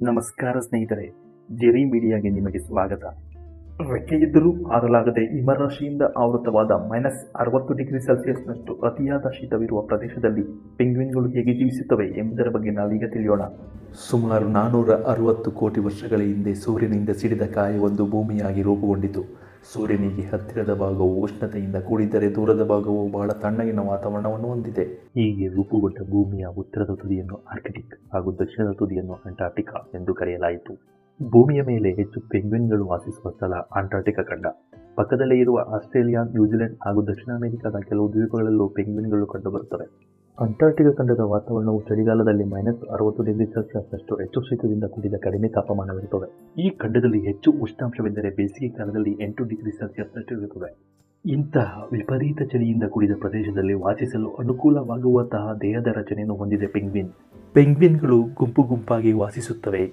ನಮಸ್ಕಾರ ಸ್ನೇಹಿತರೆ, ಜೆರಿ ಮೀಡಿಯಾಗೆ ನಿಮಗೆ ಸ್ವಾಗತ. ರೆಕ್ಕೆಯಿದ್ದರೂ ಆರಲಾಗದೆ ಹಿಮರಾಶಿಯಿಂದ ಆವೃತವಾದ ಮೈನಸ್ ಅರವತ್ತು ಡಿಗ್ರಿ ಸೆಲ್ಸಿಯಸ್ನಷ್ಟು ಅತಿಯಾದ ಶೀತವಿರುವ ಪ್ರದೇಶದಲ್ಲಿ ಪೆಂಗ್ವಿನ್ಗಳು ಹೇಗೆ ಜೀವಿಸುತ್ತವೆ ಎಂಬುದರ ಬಗ್ಗೆ ನಾವೀಗ ತಿಳಿಯೋಣ. ಸುಮಾರು ನಾನ್ನೂರ ಅರವತ್ತು ಕೋಟಿ ವರ್ಷಗಳ ಹಿಂದೆ ಸೂರ್ಯನಿಂದ ಸಿಡಿದ ಕಾಯವೊಂದು ಭೂಮಿಯಾಗಿ ರೂಪುಗೊಂಡಿತು. ಸೂರ್ಯನಿಗೆ ಹತ್ತಿರದ ಭಾಗವು ಉಷ್ಣತೆಯಿಂದ ಕೂಡಿದ್ದರೆ ದೂರದ ಭಾಗವು ಬಹಳ ತಣ್ಣಗಿನ ವಾತಾವರಣವನ್ನು ಹೊಂದಿದೆ. ಹೀಗೆ ರೂಪುಗೊಂಡ ಭೂಮಿಯ ಉತ್ತರದ ತುದಿಯನ್ನು ಆರ್ಕಿಟಿಕ್ ಹಾಗೂ ದಕ್ಷಿಣದ ತುದಿಯನ್ನು ಅಂಟಾರ್ಟಿಕಾ ಎಂದು ಕರೆಯಲಾಯಿತು. ಭೂಮಿಯ ಮೇಲೆ ಹೆಚ್ಚು ಪೆಂಗ್ವಿನ್ಗಳು ವಾಸಿಸುವ ಸ್ಥಳ ಅಂಟಾರ್ಟಿಕಾ ಖಂಡ. ಪಕ್ಕದಲ್ಲೇ ಇರುವ ಆಸ್ಟ್ರೇಲಿಯಾ, ನ್ಯೂಜಿಲೆಂಡ್ ಹಾಗೂ ದಕ್ಷಿಣ ಅಮೆರಿಕಾದ ಕೆಲವು ದ್ವೀಪಗಳಲ್ಲೂ ಪೆಂಗ್ವಿನ್ಗಳು ಕಂಡುಬರುತ್ತವೆ. ಅಂಟಾರ್ಟಿಕಾ ಖಂಡದ ವಾತಾವರಣವು ಚಳಿಗಾಲದಲ್ಲಿ ಮೈನಸ್ ಅರವತ್ತು ಡಿಗ್ರಿ ಸೆಲ್ಸಿಯಸ್ನಷ್ಟು ಹೆಚ್ಚು ಶೀತದಿಂದ ಕೂಡಿದ ಕಡಿಮೆ ತಾಪಮಾನವಿರುತ್ತದೆ. ಈ ಖಂಡದಲ್ಲಿ ಹೆಚ್ಚು ಉಷ್ಣಾಂಶವೆಂದರೆ ಬೇಸಿಗೆ ಕಾಲದಲ್ಲಿ ಎಂಟು ಡಿಗ್ರಿ ಸೆಲ್ಸಿಯಸ್ನಷ್ಟು ಇರುತ್ತದೆ. ಇಂತಹ ವಿಪರೀತ ಚಳಿಯಿಂದ ಕೂಡಿದ ಪ್ರದೇಶದಲ್ಲಿ ವಾಸಿಸಲು ಅನುಕೂಲವಾಗುವಂತಹ ದೇಹದ ರಚನೆಯನ್ನು ಹೊಂದಿದೆ ಪೆಂಗ್ವಿನ್. ಪೆಂಗ್ವಿನ್ಗಳು ಗುಂಪು ಗುಂಪಾಗಿ ವಾಸಿಸುತ್ತವೆ.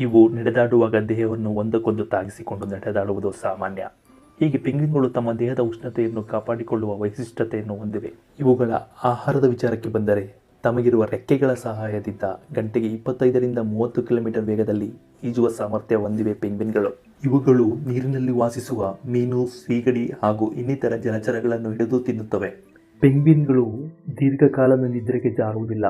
ಇವು ನಡೆದಾಡುವಾಗ ದೇಹವನ್ನು ಒಂದಕ್ಕೊಂದು ತಾಗಿಸಿಕೊಂಡು ನಡೆದಾಡುವುದು ಸಾಮಾನ್ಯ. ಹೀಗೆ ಪೆಂಗ್ವಿನ್ಗಳು ತಮ್ಮ ದೇಹದ ಉಷ್ಣತೆಯನ್ನು ಕಾಪಾಡಿಕೊಳ್ಳುವ ವೈಶಿಷ್ಟ್ಯತೆಯನ್ನು ಹೊಂದಿವೆ. ಇವುಗಳ ಆಹಾರದ ವಿಚಾರಕ್ಕೆ ಬಂದರೆ ತಮಗಿರುವ ರೆಕ್ಕೆಗಳ ಸಹಾಯದಿಂದ ಗಂಟೆಗೆ ಇಪ್ಪತ್ತೈದರಿಂದ ಮೂವತ್ತು ಕಿಲೋಮೀಟರ್ ವೇಗದಲ್ಲಿ ಈಜುವ ಸಾಮರ್ಥ್ಯ ಹೊಂದಿವೆ ಪೆಂಗ್ವಿನ್ಗಳು. ಇವುಗಳು ನೀರಿನಲ್ಲಿ ವಾಸಿಸುವ ಮೀನು, ಸೀಗಡಿ ಹಾಗೂ ಇನ್ನಿತರ ಜಲಚರಗಳನ್ನು ಹಿಡಿದು ತಿನ್ನುತ್ತವೆ. ಪೆಂಗ್ವಿನ್ಗಳು ದೀರ್ಘಕಾಲದ ನಿದ್ರೆಗೆ ಜಾರುವುದಿಲ್ಲ.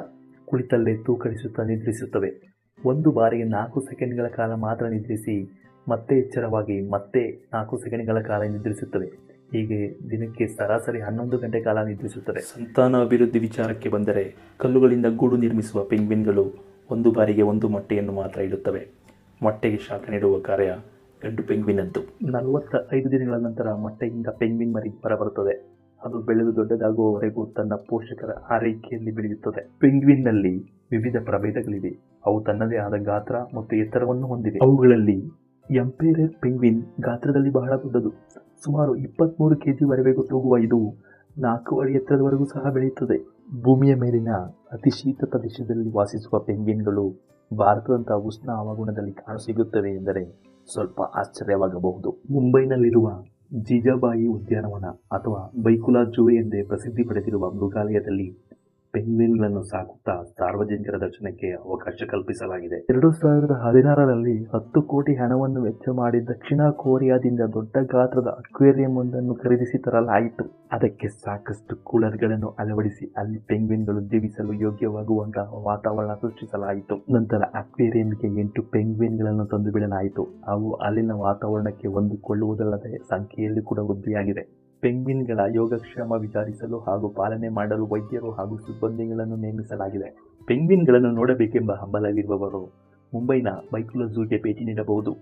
ಕುಳಿತಲ್ಲೇ ತೂಕಡಿಸುತ್ತಾ ನಿದ್ರಿಸುತ್ತವೆ. ಒಂದು ಬಾರಿಗೆ ನಾಲ್ಕು ಸೆಕೆಂಡ್ಗಳ ಕಾಲ ಮಾತ್ರ ನಿದ್ರಿಸಿ ಮತ್ತೆ ಎಚ್ಚರವಾಗಿ ಮತ್ತೆ ನಾಲ್ಕು ಸೆಕೆಂಡ್ಗಳ ಕಾಲ ನಿದ್ರಿಸುತ್ತದೆ. ಹೀಗೆ ದಿನಕ್ಕೆ ಸರಾಸರಿ ಹನ್ನೊಂದು ಗಂಟೆ ಕಾಲ ನಿದ್ರಿಸುತ್ತದೆ. ಸಂತಾನ ಅಭಿವೃದ್ಧಿ ವಿಚಾರಕ್ಕೆ ಬಂದರೆ ಕಲ್ಲುಗಳಿಂದ ಗೂಡು ನಿರ್ಮಿಸುವ ಪೆಂಗ್ವಿನ್ಗಳು ಒಂದು ಬಾರಿಗೆ ಒಂದು ಮೊಟ್ಟೆಯನ್ನು ಮಾತ್ರ ಇಡುತ್ತವೆ. ಮೊಟ್ಟೆಗೆ ಶಾಖ ನೀಡುವ ಕಾರ್ಯ ಗಂಡು ಪೆಂಗ್ವಿನದ್ದು. ನಲವತ್ತ ಐದು ದಿನಗಳ ನಂತರ ಮೊಟ್ಟೆಯಿಂದ ಪೆಂಗ್ವಿನ್ ಮರಿ ಹೊರಬರುತ್ತದೆ. ಅದು ಬೆಳೆದು ದೊಡ್ಡದಾಗುವವರೆಗೂ ತನ್ನ ಪೋಷಕರ ಆರೈಕೆಯಲ್ಲಿ ಬೆಳೆಯುತ್ತದೆ. ಪೆಂಗ್ವಿನ್ನಲ್ಲಿ ವಿವಿಧ ಪ್ರಭೇದಗಳಿವೆ. ಅವು ತನ್ನದೇ ಆದ ಗಾತ್ರ ಮತ್ತು ಎತ್ತರವನ್ನು ಹೊಂದಿವೆ. ಅವುಗಳಲ್ಲಿ ಎಂಪೇರಿಯರ್ ಪೆಂಗ್ವಿನ್ ಗಾತ್ರದಲ್ಲಿ ಬಹಳ ದೊಡ್ಡದು. ಸುಮಾರು ಇಪ್ಪತ್ತ್ಮೂರು ಕೆ ಜಿವರೆಗೂ ತೂಗುವ ಇದು ನಾಲ್ಕು ಅಡಿ ಎತ್ತರದವರೆಗೂ ಸಹ ಬೆಳೆಯುತ್ತದೆ. ಭೂಮಿಯ ಮೇಲಿನ ಅತಿ ಶೀತ ಪ್ರದೇಶದಲ್ಲಿ ವಾಸಿಸುವ ಪೆಂಗ್ವಿನ್ಗಳು ಭಾರತದಂತಹ ಉಷ್ಣ ಹವಾಗುಣದಲ್ಲಿ ಕಾಣಸಿಗುತ್ತವೆ ಎಂದರೆ ಸ್ವಲ್ಪ ಆಶ್ಚರ್ಯವಾಗಬಹುದು. ಮುಂಬೈನಲ್ಲಿರುವ ಜೀಜಾಬಾಯಿ ಉದ್ಯಾನವನ ಅಥವಾ ಬೈಕುಲಾ ಜೂ ಎಂದೇ ಪ್ರಸಿದ್ಧಿ ಪಡೆದಿರುವ ಮೃಗಾಲಯದಲ್ಲಿ ಪೆಂಗ್ವಿನ್ಗಳನ್ನು ಸಾಕುತ್ತಾ ಸಾರ್ವಜನಿಕರ ದರ್ಶನಕ್ಕೆ ಅವಕಾಶ ಕಲ್ಪಿಸಲಾಗಿದೆ. ಎರಡು ಸಾವಿರದ ಹದಿನಾರರಲ್ಲಿ ಹತ್ತು ಕೋಟಿ ಹಣವನ್ನು ವೆಚ್ಚ ಮಾಡಿ ದಕ್ಷಿಣ ಕೊರಿಯಾದಿಂದ ದೊಡ್ಡ ಗಾತ್ರದ ಅಕ್ವೇರಿಯಂ ಒಂದನ್ನು ಖರೀದಿಸಿ ತರಲಾಯಿತು. ಅದಕ್ಕೆ ಸಾಕಷ್ಟು ಕೂಲರ್ಗಳನ್ನು ಅಳವಡಿಸಿ ಅಲ್ಲಿ ಪೆಂಗ್ವಿನ್ಗಳು ಜೀವಿಸಲು ಯೋಗ್ಯವಾಗುವಂತಹ ವಾತಾವರಣ ಸೃಷ್ಟಿಸಲಾಯಿತು. ನಂತರ ಅಕ್ವೇರಿಯಂಗೆ ಎಂಟು ಪೆಂಗ್ವಿನ್ಗಳನ್ನು ತಂದು ಬಿಡಲಾಯಿತು ಅವು ಅಲ್ಲಿನ ವಾತಾವರಣಕ್ಕೆ ಹೊಂದಿಕೊಳ್ಳುವುದಲ್ಲದೆ ಸಂಖ್ಯೆಯಲ್ಲಿ ಕೂಡ ವೃದ್ಧಿಯಾಗಿದೆ. ಪೆಂಗ್ವಿನ್ಗಳ ಯೋಗಕ್ಷೇಮ ವಿಚಾರಿಸಲು ಹಾಗೂ ಪಾಲನೆ ಮಾಡಲು ವೈದ್ಯರು ಹಾಗೂ ಸಿಬ್ಬಂದಿಗಳನ್ನು ನೇಮಿಸಲಾಗಿದೆ. ಪೆಂಗ್ವಿನ್ಗಳನ್ನು ನೋಡಬೇಕೆಂಬ ಹಂಬಲವಿರುವವರು ಮುಂಬೈನ ಬೈಕುಲ ಝೂಗೆ ಭೇಟಿ ನೀಡಬಹುದು.